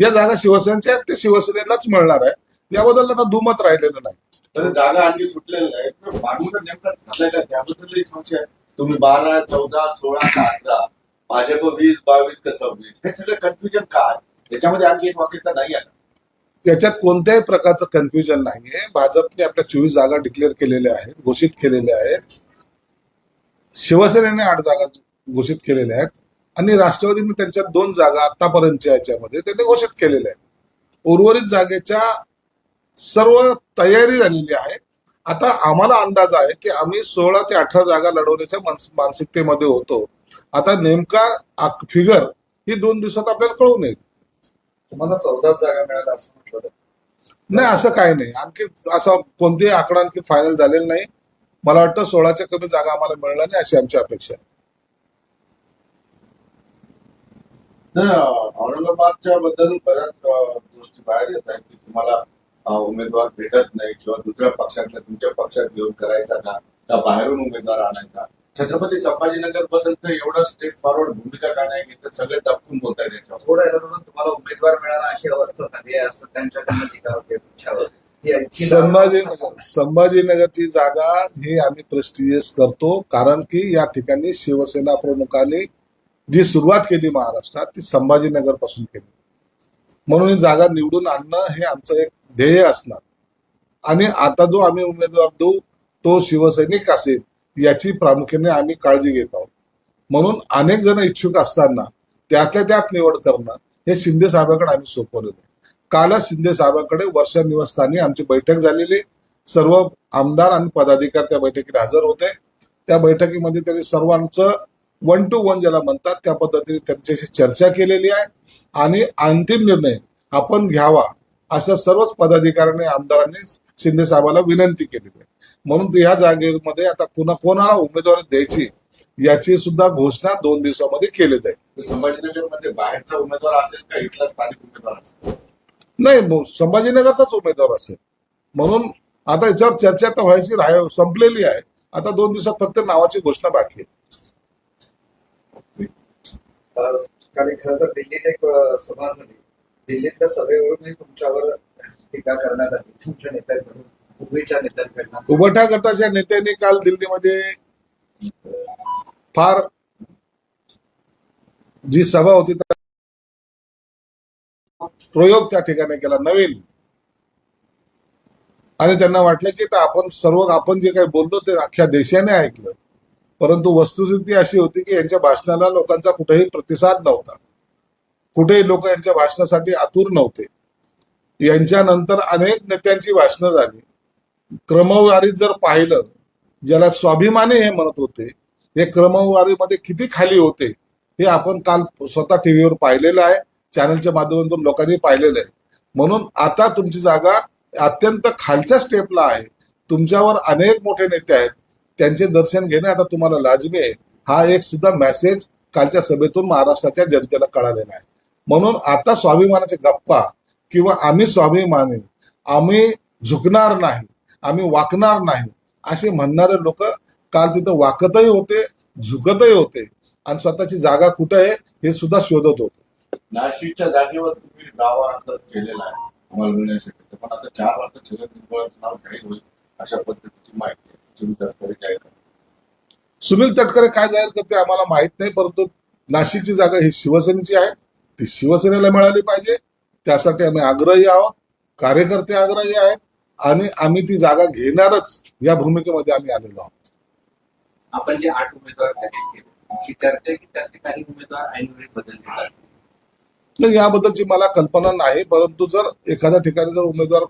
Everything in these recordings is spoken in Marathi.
या जागा शिवसेनेच्या आहेत ते शिवसेनेलाच मिळणार आहे. याबद्दल आता दुमत राहिलेलं नाही. तर जागा आणखी सुटलेल्या आहेत तर बाजूला नेमका झालेला आहे. त्याबद्दलही संशय आहे. तुम्ही बारा चौदा सोळा का अठरा? भाजप वीस बावीस का सव्वीस? हे सगळं कन्फ्युजन का आहे? त्याच्यामध्ये आणखी एक वाक्यता नाही आहे याच्यात कोणत्याही प्रकारचं कन्फ्युजन नाहीये. भाजपने आपल्या चोवीस जागा डिक्लेअर केलेल्या आहेत घोषित केलेल्या आहेत. शिवसेनेने आठ जागा घोषित केलेल्या आहेत. आणि राष्ट्रवादीने त्यांच्या दोन जागा आतापर्यंतच्या याच्यामध्ये त्यांनी घोषित केलेल्या आहेत. उर्वरित जागेच्या सर्व तयारी झालेली आहे. आता आम्हाला अंदाज आहे की आम्ही सोळा ते अठरा जागा लढवण्याच्या मानस- मानसिकतेमध्ये होतो. आता नेमका फिगर ही दोन दिवसात आपल्याला कळून येईल. तुम्हाला चौदा जागा मिळाल्या असं म्हटलं. नाही असं काही नाही. आणखी असं कोणतेही आकडा आणखी फायनल झालेला नाही. मला वाटतं सोळाच्या कमी जागा आम्हाला मिळणार नाही अशी आमची अपेक्षा आहे. औरंगाबादच्या बद्दल बऱ्याच गोष्टी बाहेर येत आहेत की तुम्हाला उमेदवार भेटत नाही किंवा दुसऱ्या पक्षातल्या तुमच्या पक्षात घेऊन करायचा का? का बाहेरून उमेदवार आणायचा? छत्रपती संभाजीनगरबद्दल तर एवढं स्ट्रेट फॉरवर्ड भूमिका का नाही घेत? तर सगळे दबकून बोलत आहेत याच्यावर. थोडं याला म्हणून तुम्हाला उमेदवार मिळाला अशी अवस्था झाली आहे असं आणखी संभाजीनगर संभाजीनगरची जागा ही आम्ही प्रेस्टिजियस करतो कारण की या ठिकाणी शिवसेना प्रमुखांनी जी सुरुवात केली महाराष्ट्रात ती संभाजीनगरपासून केली. म्हणून ही जागा निवडून आणणं हे आमचं एक ध्येय असणार. आणि आता जो आम्ही उमेदवार देऊ तो शिवसैनिक असेल याची प्रामुख्याने आम्ही काळजी घेत आहोत. म्हणून अनेक जण इच्छुक असताना त्यातल्या त्यात निवड करणं हे शिंदे साहेबांकडे आम्ही सोपवलेलं आहे कालच शिंदे साहेबांकडे वर्षा निवासस्थानी आमची बैठक झालेली. सर्व आमदार आणि पदाधिकारी त्या बैठकीत हजर होते. त्या बैठकीमध्ये त्यांनी सर्वांचं वन टू वन ज्याला म्हणतात त्या पद्धतीने त्यांच्याशी चर्चा केलेली आहे. आणि अंतिम निर्णय आपण घ्यावा असं सर्वच पदाधिकाऱ्यांनी आमदारांनी शिंदे साहेबाला विनंती केलेली आहे. म्हणून या जागेमध्ये आता पुन्हा कोणाला उमेदवारी द्यायची याची सुद्धा घोषणा दोन दिवसामध्ये केली जाईल. तर संभाजीनगरमध्ये बाहेरचा उमेदवार असेल का? इथला स्थानिक उमेदवार असेल? नाही संभाजीनगरचाच उमेदवार असेल. म्हणून आता याच्यावर चर्चा तर व्हायची राह संपलेली आहे. आता दोन दिवसात फक्त नावाची घोषणा बाकी आहे. कारण खरं तर दिल्लीत एक सभा झाली. दिल्लीतल्या सभेवरून तुमच्यावर टीका करण्यात आली. तुमच्या नेत्यांकडून उभीच्या उभटा गटाच्या नेत्यांनी काल दिल्लीमध्ये फार जी सभा होती प्रयोग त्या ठिकाणी केला नवीन. आणि त्यांना वाटलं की आपण सर्व आपण जे काही बोललो ते अख्ख्या देशाने ऐकलं. परंतु वस्तुस्थिती अशी होती की यांच्या भाषणाला लोकांचा कुठेही प्रतिसाद नव्हता. कुठेही लोक यांच्या भाषणासाठी आतुर नव्हते. यांच्यानंतर अनेक नेत्यांची भाषणं झाली. क्रमवारीत जर पाहिलं ज्याला स्वाभिमानी हे म्हणत होते हे क्रमवारीमध्ये किती खाली होते हे आपण काल स्वतः टीव्हीवर पाहिलेलं आहे चॅनलच्या माध्यमातून लोकांनी पाहिलेलं आहे. म्हणून आता तुमची जागा अत्यंत खालच्या स्टेपला आहे. तुमच्यावर अनेक मोठे नेते आहेत. त्यांचे दर्शन घेणे आता तुम्हाला लाजवे हा एक सुद्धा मेसेज कालच्या सभेतून महाराष्ट्राच्या जनतेला कळालेला आहे. म्हणून आता स्वाभिमानाचे गप्पा किंवा आम्ही स्वाभिमानी आम्ही झुकणार नाही आम्ही वाकणार नाही असे म्हणणारे लोक काल तिथं वाकतही होते झुकतही होते. आणि स्वतःची जागा कुठं आहे हे सुद्धा शोधत होते. नाशिकच्या जागेवर तुम्ही दावा आता केलेला आहे. तुम्हाला मिळण्यासाठी. पण आता चार वाजता छगन भुजबळांचं नाव जाहीर होईल अशा पद्धतीची माहिती आहे तुम्ही तत्परे जाहीर करा. सुनील तटकरे काय जाहीर करते आम्हाला माहीत नाही परंतु नाशिकची जागा ही शिवसेनेची आहे. ती शिवसेनेला मिळाली पाहिजे. त्यासाठी आम्ही आग्रही आहोत. कार्यकर्ते आग्रही आहेत. आणि आम्ही ती जागा घेणारच या भूमिकेमध्ये आम्ही आलेलो आहोत. आपण जे आठ उमेदवार काही उमेदवार नाही याबद्दलची मला कल्पना नाही परंतु जर एखाद्या ठिकाणी जर उमेदवार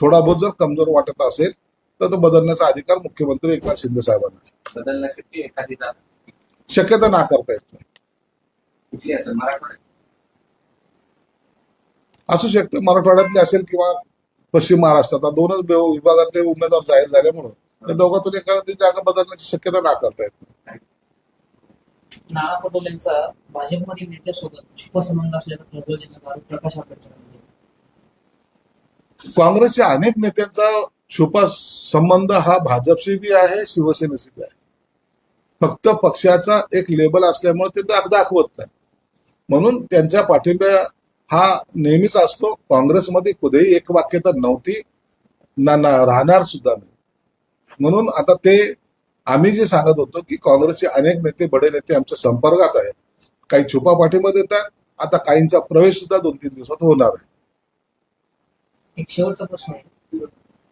थोडा बहुत जर कमजोर वाटत असेल तर तो बदलण्याचा अधिकार मुख्यमंत्री एकनाथ शिंदे साहेबांना आहे. बदलण्यासाठी एखादी शक्यता नाकारता येत नाही. कुठली असेल? मराठवाड्यात? असू शकते. मराठवाड्यातले असेल किंवा पश्चिम महाराष्ट्रात. दोनच विभाग- विभागातले उमेदवार जाहीर झाल्यामुळं त्या दोघातून एखादी जागा बदलण्याची शक्यता नाकारता येत नाही. नाना पटोले यांचा भाजपमधील नेत्यासोबत असल्याचा प्रकाश आंबेडकर. काँग्रेसच्या अनेक नेत्यांचा छुपा संबंध हा भाजपशी बी आहे शिवसेनेशी बी आहे. फक्त पक्षाचा एक लेबल असल्यामुळे ते दाख दाखवत नाही. म्हणून त्यांच्या पाठिंब्या हा नेहमीच असतो. काँग्रेसमध्ये कुठेही एक वाक्यता नव्हती ना ना राहणार सुद्धा नाही. म्हणून आता ते आम्ही जे सांगत होतो की काँग्रेसचे अनेक नेते बडे नेते आमच्या संपर्कात आहेत. काही छुपा पाठिंबा देतात आता काहींचा प्रवेश सुद्धा दोन तीन दिवसात होणार आहे. एक शेवटचा प्रश्न आहे.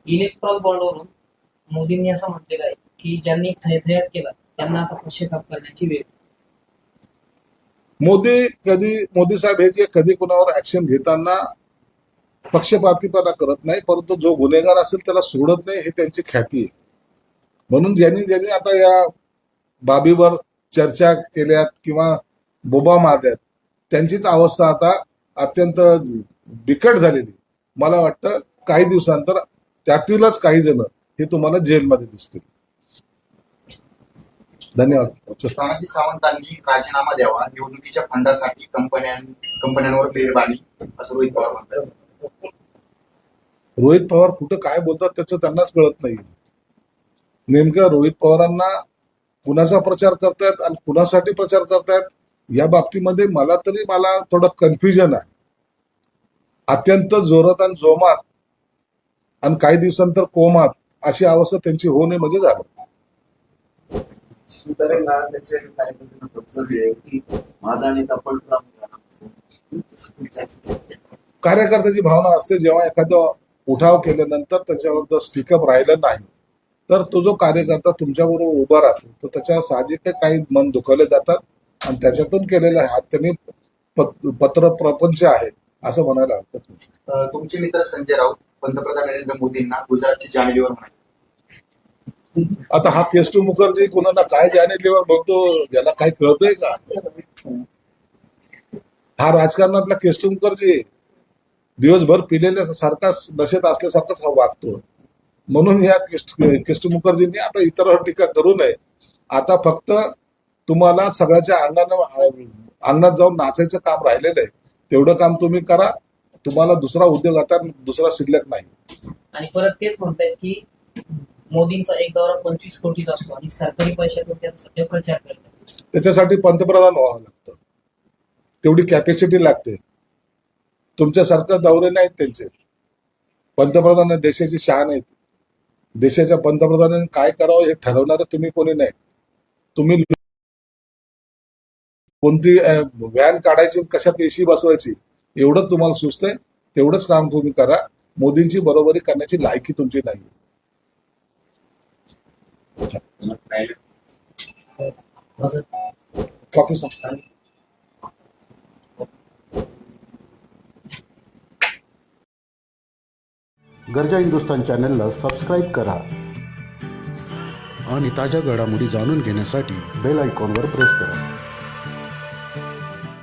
इलेक्ट्रॉल बॉन्डवरून मोदींनी असं म्हटलेलं आहे की ज्यांनी थैथयाट केला त्यांना आता पश्चाताप करण्याची वेळ. मोदी कधी मोदी साहेब हे जे कधी कोणावर ऍक्शन घेताना पक्षपातीपणा करत नाही परंतु जो गुन्हेगार असेल त्याला सोडत नाही हे त्यांची ख्याती आहे. म्हणून ज्यांनी ज्यांनी आता या बाबीवर चर्चा केल्यात किंवा बोबा मारल्यात त्यांचीच अवस्था आता अत्यंत बिकट झालेली मला वाटतं काही दिवसांतर त्यातीलच काही जण हे तुम्हाला जेलमध्ये दिसतील. धन्यवाद. तानाजी सावंतांनी राजीनामा द्यावा. निवडणुकीच्या फंडासाठी कंपन्यां कंपन्यांवर बेरबानी असं रोहित पवार म्हणतात. रोहित पवार कुठं काय बोलतात त्याचं त्यांनाच कळत नाही. नेमकं रोहित पवारांना कुणाचा प्रचार करतायत आणि कुणासाठी प्रचार करतायत या बाबतीमध्ये मला तरी मला थोडं कन्फ्युजन आहे. अत्यंत जोरात आणि जोमात आणि काही दिवसांतर कोमात अशी अवस्था त्यांची होऊ नये म्हणजे झालं. कार्यकर्त्याची भावना असते जेव्हा एखादा उठाव केल्यानंतर त्याच्यावर जर स्टिकअप राहिलं नाही तर तो जो कार्यकर्ता तुमच्याबरोबर उभा राहतो तर त्याच्या साहजिक काही मन दुखवले जातात आणि त्याच्यातून केलेला हा त्यांनी पत- पत्र प्रपंच आहे असं म्हणायला हरकत नाही. तुमचे मित्र संजय राऊत. पंतप्रधान नरेंद्र मोदींना गुजरातची जामिलीवर म्हणाले आता हा केस्टू मुखर्जी कोणाला काय जाणीवलीवर बघतो याला काय कळतंय का? हा राजकारणातला केस्टू मुखर्जी दिवसभर पिलेल्या सारखाच नशेत असल्यासारखाच हा वागतो. म्हणून या केस्टू मुखर्जींनी आता इतरांवर टीका करू नये. आता फक्त तुम्हाला सगळ्याच्या अंगानं अंगणात जाऊन नाचायचं काम राहिलेलं आहे. तेवढं काम तुम्ही करा. तुम्हाला दुसरा उद्योग आता दुसरा शिल्लक नाही. आणि परत तेच म्हणतायत की मोदींचा एक दौरा पंचवीस कोटीचा असतो आणि सरकारी पैशातून ते आता सध्या प्रचार करतात. त्याच्यासाठी पंतप्रधान व्हावं लागतं. तेवढी कॅपॅसिटी लागते. तुमच्यासारखं दौरे नाहीत त्यांचे. पंतप्रधान देशाची शान आहेत. देशाच्या पंतप्रधानांनी काय करावं हे ठरवणारे तुम्ही कोणी नाही. तुम्ही कोणती व्हॅन काढायची कशात एसी बसवायची? एवढंच तुम्हाला सुचतंय तेवढंच काम तुम्ही करा. मोदींची बरोबरी करण्याची लायकी तुमची नाही. गरजा हिंदुस्तान चॅनलला सबस्क्राईब करा. आणि ताज्या घडामोडी जाणून घेण्यासाठी बेल आयकॉनवर प्रेस करा.